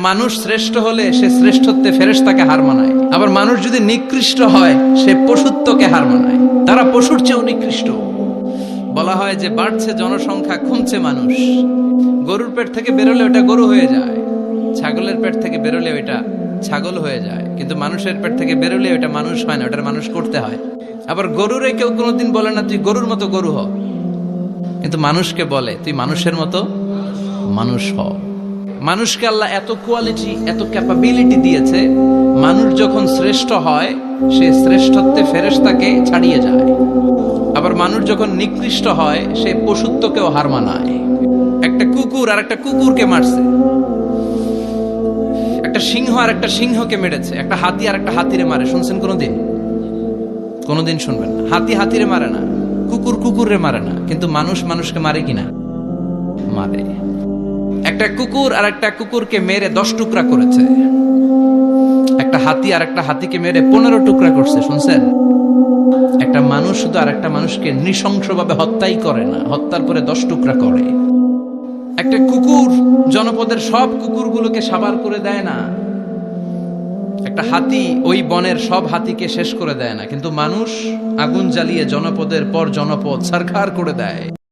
মানুষ শ্রেষ্ঠ হলে সে শ্রেষ্ঠত্বে ফেরেশতাকে হার মানায়। আবার মানুষ যদি নিকৃষ্ট হয়, সে পশুত্বকে হার মানায়। তারা পশুর চেয়েও নিকৃষ্ট। বলা হয় যে বাড়ছে জনসংখ্যা, কমছে মানুষ। গরুর পেট থেকে বেরোলে ওটা গরু হয়ে যায়। ছাগলের পেট থেকে বেরোলে ওইটা ছাগল হয়ে যায়। কিন্তু মানুষের পেট থেকে বেরোলে ওটা মানুষ হয় না, ওটার মানুষ করতে হয়। আবার গরুরে কেউ কোনোদিন বলে না, তুই গরুর মতো গরু হ। কিন্তু মানুষকে বলে, তুই মানুষের মতো মানুষ হ। মানুষকে আল্লাহ এত কোয়ালিটি এত ক্যাপাবিলিটি দিয়েছে, মানুষ যখন শ্রেষ্ঠ হয়, সে শ্রেষ্ঠত্বে ফেরেশতাকে ছাড়িয়ে যায়। আবার মানুষ যখন নিকৃষ্ট হয়, সে পশুত্বকেও হার মানায়। একটা কুকুর আর একটা কুকুরকে মারছে। একটা সিংহ আর একটা সিংহকে মেরেছে। একটা হাতি আর একটা হাতিরে মারে। শুনছেন কোনোদিন? কোনোদিন শুনবেন না। হাতি হাতিরে মারে না। কুকুর কুকুরে মারে না। কিন্তু মানুষ মানুষকে মারে কিনা? মারে। একটা কুকুর আর একটা কুকুরকে মেরে দশ টুকরা করেছে। একটা হাতি আর একটা হাতিকে মেরে পনেরো টুকরা করছে, শুনছেন? একটা মানুষ শুধু আর একটা মানুষকে নৃশংসভাবে হত্যাই করে না, হত্যার পরে দশ টুকরা করে। একটা কুকুর জনপদের সব কুকুরগুলোকে সাবার করে দেয় না। একটা হাতি ওই বনের সব হাতিকে শেষ করে দেয় না, কিন্তু মানুষ আগুন জ্বালিয়ে জনপদের পর জনপদ সারখার করে দেয়।